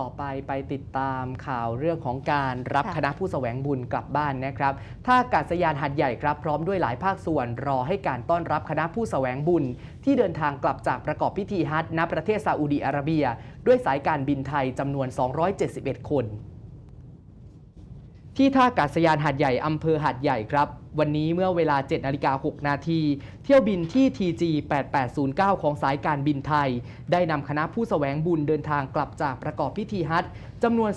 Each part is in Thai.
ต่อไปไปติดตามข่าวเรื่องของการรับค่ะคณะผู้แสวงบุญกลับบ้านนะครับท่าอากาศยานหัดใหญ่ครับ พร้อมด้วยหลายภาคส่วนรอให้การต้อนรับคณะผู้แสวงบุญ ที่เดินทางกลับจากประกอบพิธีฮัจญ์ณประเทศซาอุดีอาระเบีย ด้วยสายการบินไทยจำนวน 271 คน ที่ท่าอากาศยานหาดใหญ่อำเภอหาดใหญ่ครับ วันนี้เมื่อเวลา 7นาฬิกา6นาทีเที่ยวบินที่ TG 8809 ของสายการบินไทย ได้นำคณะผู้แสวงบุญเดินทางกลับจากประกอบพิธีฮัจจำนวน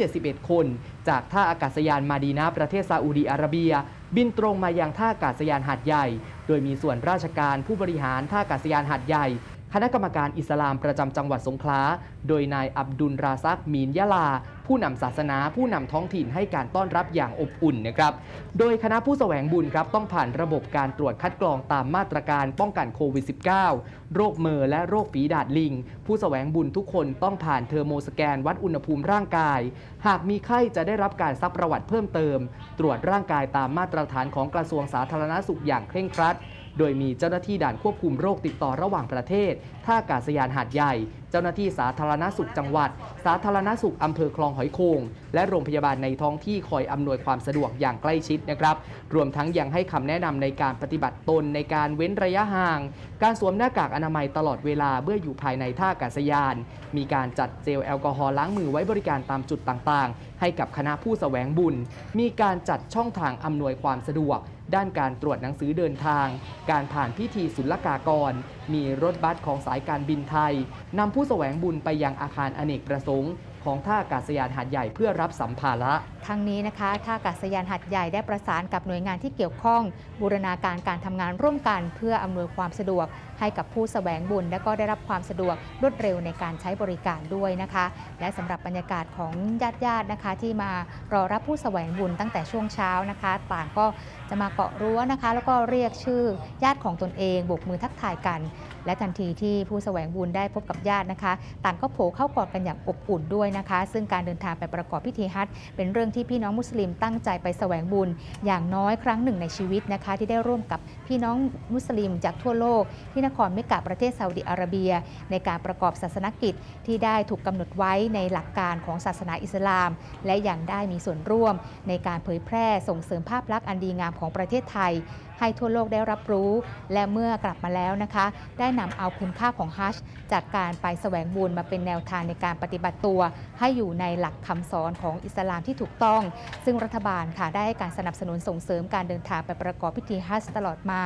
271 คน จากท่าอากาศยานมาดีนาประเทศซาอุดีอาระเบีย บินตรงมายังท่าอากาศยานหาดใหญ่ โดยมีส่วนราชการผู้บริหารท่าอากาศยานหาดใหญ่คณะกรรมการอิสลามประจำจังหวัดสงขลา โดยนายอับดุลราซักมีนยะลา ผู้นำศาสนา ผู้นำท้องถิ่นให้การต้อนรับอย่างอบอุ่นนะครับโดยคณะผู้แสวงบุญครับต้องผ่านระบบการตรวจคัดกรองตามมาตรการป้องกันโควิด -19 โรคเมอและโรคฝีดาดลิง ผู้แสวงบุญทุกคนต้องผ่านเทอร์โมสแกนวัดอุณหภูมิร่างกาย หากมีไข้จะได้รับการซักประวัติเพิ่มเติม ตรวจร่างกายตามมาตรฐานของกระทรวงสาธารณสุขอย่างเคร่งครัด โดยมีเจ้าหน้าที่ด่านควบคุมโรคติดต่อระหว่างประเทศ ท่าอากาศยานหาดใหญ่ เจ้าหน้าที่สาธารณสุขจังหวัด สาธารณสุขอำเภอคลองหอยโขงและโรงพยาบาลในท้องที่คอยอำนวยความสะดวกอย่างใกล้ชิดนะครับ รวมทั้งยังให้คำแนะนำในการปฏิบัติตนในการเว้นระยะห่าง การสวมหน้ากากอนามัยตลอดเวลาเมื่ออยู่ภายในท่าอากาศยาน มีการจัดเจลแอลกอฮอล์ล้างมือไว้บริการตามจุดต่างๆ ให้กับคณะผู้แสวงบุญ มีการจัดช่องทางอำนวยความสะดวก ด้านการตรวจหนังสือเดินทาง การผ่านพิธีศุลกากร มีรถบัสของสายการบินไทยนำผู้แสวงบุญไปยังอาคารอเนกประสงค์ ของท่าอากาศยานหาดใหญ่เพื่อรับสัมภาระ ทั้งนี้นะคะท่าอากาศยานหัดใหญ่ได้ประสานกับหน่วยงานที่เกี่ยวข้อง บูรณาการการทำงานร่วมกัน เพื่ออำนวยความสะดวก ให้กับผู้แสวงบุญ และก็ได้รับความสะดวกรวดเร็วในการใช้บริการด้วยนะคะ และสำหรับบรรยากาศของญาติญาตินะคะ ที่มารอรับผู้แสวงบุญตั้งแต่ช่วงเช้านะคะ ต่างก็จะมาเกาะรั้วนะคะ แล้วก็เรียกชื่อญาติของตนเองบกมือทักทายกัน และทันทีที่ผู้แสวงบุญได้พบกับญาตินะคะ ต่างก็โผล่เข้ากอดกันอย่างอบอุ่นด้วยนะคะ ซึ่งการเดินทางไปประกอบพิธีฮัจญ์เป็นเรื่องที่พี่น้องมุสลิมตั้งใจไปแสวงบุญ อย่างน้อยครั้งหนึ่งในชีวิตนะคะ ที่ได้ร่วมกับพี่น้องมุสลิมจากทั่วโลก ที่นครเมกะประเทศซาอุดิอาระเบีย ในการประกอบศาสนกิจที่ได้ถูกกำหนดไว้ในหลักการของศาสนาอิสลาม และยังได้มีส่วนร่วม ในการเผยแพร่ส่งเสริมภาพลักษณ์อันดีงามของประเทศไทย ให้ทั่วโลกได้รับรู้ และเมื่อกลับมาแล้วนะคะ ได้นำเอาคุณค่าของฮัจญ์จากการไปแสวงบุญมาเป็นแนวทางในการปฏิบัติตัว ให้อยู่ในหลักคำสอนของอิสลามที่ถูกต้อง ซึ่งรัฐบาลค่ะได้ให้การสนับสนุนส่งเสริมการเดินทางไปประกอบพิธีฮัจญ์ตลอดมา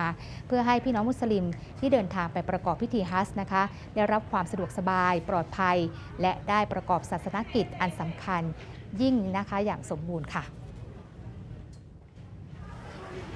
เพื่อให้พี่น้องมุสลิมที่เดินทางไปประกอบพิธีฮัจญ์นะคะ ได้รับความสะดวกสบายปลอดภัย และได้ประกอบศาสนกิจอันสำคัญยิ่งนะคะอย่างสมบูรณ์ค่ะ